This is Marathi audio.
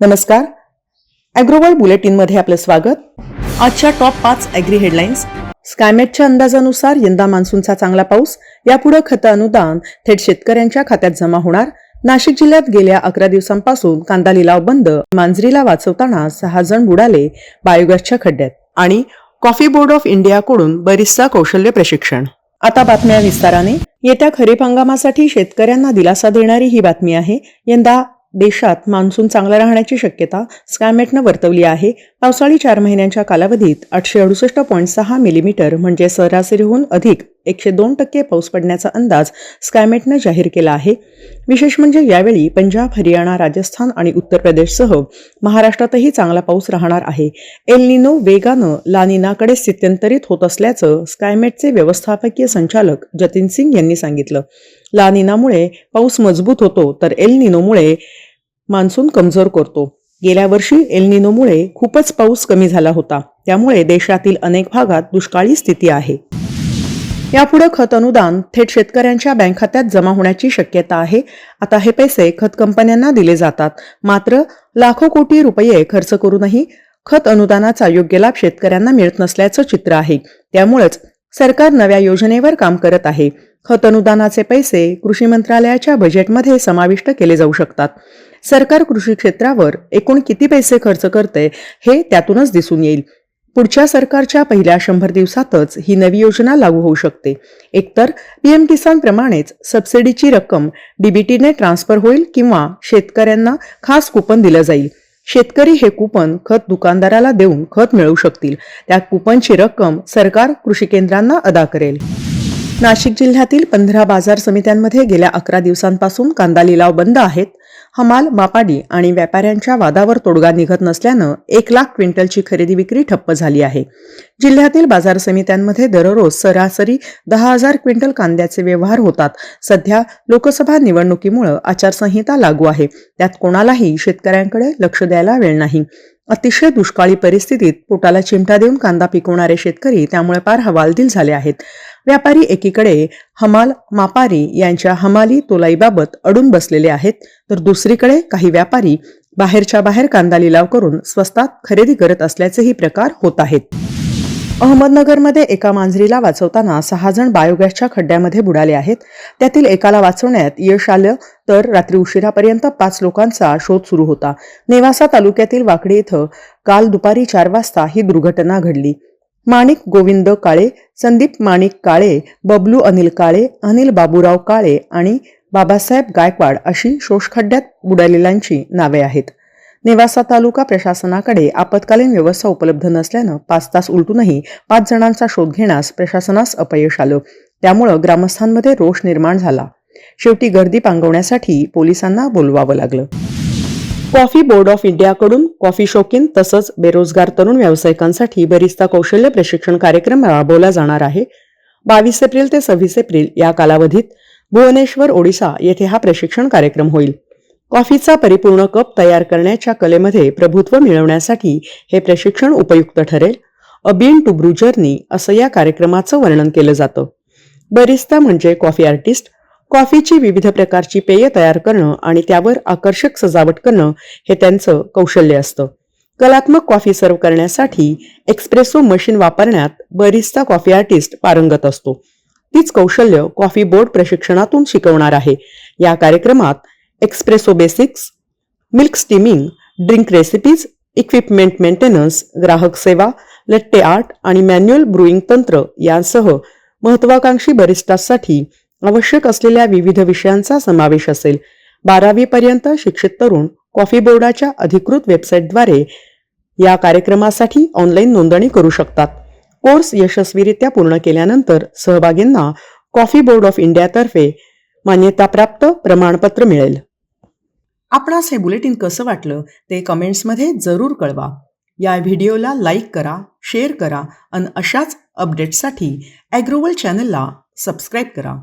नमस्कार. ॲग्रोवर्ल्ड बुलेटिनमध्ये आपलं स्वागत. आजच्या टॉप पाच ॲग्री हेडलाईन्स स्कायमेटच्या अंदाजानुसार यंदा मान्सूनचा चांगला पाऊस यापुढे खतं अनुदान थेट शेतकऱ्यांच्या खात्यात जमा होणार. नाशिक जिल्ह्यात गेल्या अकरा दिवसांपासून कांदा लिलाव बंद मांजरीला वाचवताना सहा जण बुडाले बायोगॅसच्या खड्ड्यात. आणि कॉफी बोर्ड ऑफ इंडियाकडून बरीचसा कौशल्य प्रशिक्षण. आता बातम्या विस्ताराने. येत्या खरीप हंगामासाठी शेतकऱ्यांना दिलासा देणारी ही बातमी आहे. यंदा देशात मान्सून चांगला राहण्याची शक्यता स्कायमेटनं वर्तवली आहे. पावसाळी चार महिन्यांच्या कालावधीत आठशे अडुसष्ट पॉईंट सहा मिलीमीटर म्हणजे सरासरीहून अधिक एकशे दोन टक्के पाऊस पडण्याचा अंदाज स्कायमेटनं जाहीर केला आहे. विशेष म्हणजे यावेळी पंजाब हरियाणा राजस्थान आणि उत्तर प्रदेशसह महाराष्ट्रातही चांगला पाऊस राहणार आहे. एल निनो वेगानं लानिनाकडे स्थित्यंतरित होत असल्याचं स्कायमेटचे व्यवस्थापकीय संचालक जतीन सिंग यांनी सांगितलं. लानिनामुळे पाऊस मजबूत होतो तर एल निनोमुळे मान्सून कमजोर करतो. गेल्या वर्षी एलनिनोमुळे खूपच पाऊस कमी झाला होता. त्यामुळे देशातील अनेक भागात दुष्काळी स्थिती आहे. यापुढे खत अनुदान थेट शेतकऱ्यांच्या बँक खात्यात जमा होण्याची शक्यता आहे. आता हे पैसे खत कंपन्यांना दिले जातात. मात्र लाखो कोटी रुपये खर्च करूनही खत अनुदानाचा योग्य लाभ शेतकऱ्यांना मिळत नसल्याचं चित्र आहे. त्यामुळेच सरकार नव्या योजनेवर काम करत आहे. खत अनुदानाचे पैसे कृषी मंत्रालयाच्या बजेटमध्ये समाविष्ट केले जाऊ शकतात. सरकार कृषी क्षेत्रावर एकूण किती पैसे खर्च करते हे त्यातूनच दिसून येईल. पुढच्या सरकारच्या पहिल्या शंभर दिवसातच ही नवी योजना लागू होऊ शकते. एकतर पीएम किसान प्रमाणेच सबसिडीची रक्कम डीबीटीने ट्रान्सफर होईल किंवा शेतकऱ्यांना खास कुपन दिलं जाईल. शेतकरी हे कुपन खत दुकानदाराला देऊन खत मिळवू शकतील. त्या कुपनची रक्कम सरकार कृषी केंद्रांना अदा करेल. नाशिक जिल्ह्यातील पंधरा बाजार समित्यांमध्ये गेल्या अकरा दिवसांपासून कांदा लिलाव बंद आहेत. हमाल मापाडी आणि व्यापाऱ्यांच्या वादावर तोडगा निघत नसल्यानं एक लाख क्विंटलची खरेदी विक्री ठप्प झाली आहे. जिल्ह्यातील बाजार समित्यांमध्ये दररोज सरासरी दहा हजार क्विंटल कांद्याचे व्यवहार होतात. सध्या लोकसभा निवडणुकीमुळे आचारसंहिता लागू आहे. त्यात कोणालाही शेतकऱ्यांकडे लक्ष द्यायला वेळ नाही. अतिशय दुष्काळी परिस्थितीत पोटाला चिमटा देऊन कांदा पिकवणारे शेतकरी त्यामुळे फार हवालदिल झाले आहेत. व्यापारी एकीकडे हमाल मापारी यांच्या हमाली तोलाईबाबत अडून बसलेले आहेत तर दुसरीकडे काही व्यापारी बाहेरच्या बाहेर कांदा लिलाव करून स्वस्तात खरेदी करत असल्याचेही प्रकार होत आहेत. अहमदनगरमध्ये एका मांजरीला वाचवताना सहा जण बायोगॅसच्या खड्ड्यामध्ये बुडाले आहेत. त्यातील एकाला वाचवण्यात यश आलं तर रात्री उशिरापर्यंत पाच लोकांचा शोध सुरू होता. नेवासा तालुक्यातील वाकडी इथं काल दुपारी चार वाजता ही दुर्घटना घडली. माणिक गोविंद काळे संदीप माणिक काळे बबलू अनिल काळे अनिल बाबूराव काळे आणि बाबासाहेब गायकवाड अशी शोषखड्ड्यात बुडालेल्यांची नावे आहेत. नेवासा तालुका प्रशासनाकडे आपत्कालीन व्यवस्था उपलब्ध नसल्यानं पाच तास उलटूनही पाच जणांचा शोध घेण्यास प्रशासनास अपयश आलं. त्यामुळं ग्रामस्थांमध्ये रोष निर्माण झाला. शेवटी गर्दी पांगवण्यासाठी पोलिसांना बोलवावं लागलं. कॉफी बोर्ड ऑफ इंडियाकडून कॉफी शौकीन तसंच बेरोजगार तरुण व्यावसायिकांसाठी बरिस्ता कौशल्य प्रशिक्षण कार्यक्रम राबवला जाणार आहे. बावीस एप्रिल ते सव्वीस एप्रिल या कालावधीत भुवनेश्वर ओडिसा येथे हा प्रशिक्षण कार्यक्रम होईल. कॉफीचा परिपूर्ण कप तयार करण्याच्या कलेमध्ये प्रभुत्व मिळवण्यासाठी हे प्रशिक्षण उपयुक्त ठरेल. A bean to brew journey असं या कार्यक्रमाचं वर्णन केलं जातं. बरिस्ता म्हणजे कॉफी आर्टिस्ट कॉफीची विविध प्रकारची पेय तयार करणं आणि त्यावर आकर्षक सजावट करणं हे त्यांचं कौशल्य असतं. कलात्मक कॉफी सर्व करण्यासाठी एक्सप्रेसो मशीन वापरण्यात बरिस्ता कॉफी आर्टिस्ट पारंगत असतो. तीच कौशल्य कॉफी बोर्ड प्रशिक्षणातून शिकवणार आहे. या कार्यक्रमात espresso basics milk steaming drink recipes equipment maintenance ग्राहक सेवा लट्टे आर्ट आणि मॅन्युअल ब्रुईंग तंत्र यांसह महत्वाकांक्षी बरिस्टासाठी आवश्यक असलेल्या विविध विषयांचा समावेश असेल. बारावी पर्यंत शिक्षित तरुण कॉफी बोर्डाच्या अधिकृत वेबसाईटद्वारे या कार्यक्रमासाठी ऑनलाईन नोंदणी करू शकतात. कोर्स यशस्वीरित्या पूर्ण केल्यानंतर सहभागींना कॉफी बोर्ड ऑफ इंडियातर्फे मान्यताप्राप्त प्रमाणपत्र मिळेल. आपणास हे बुलेटिन कसं वाटलं ते कमेंट्समध्ये जरूर कळवा. या व्हिडिओला लाईक करा शेअर करा आणि अशाच अपडेट्ससाठी ॲग्रोवल चॅनलला सबस्क्राईब करा.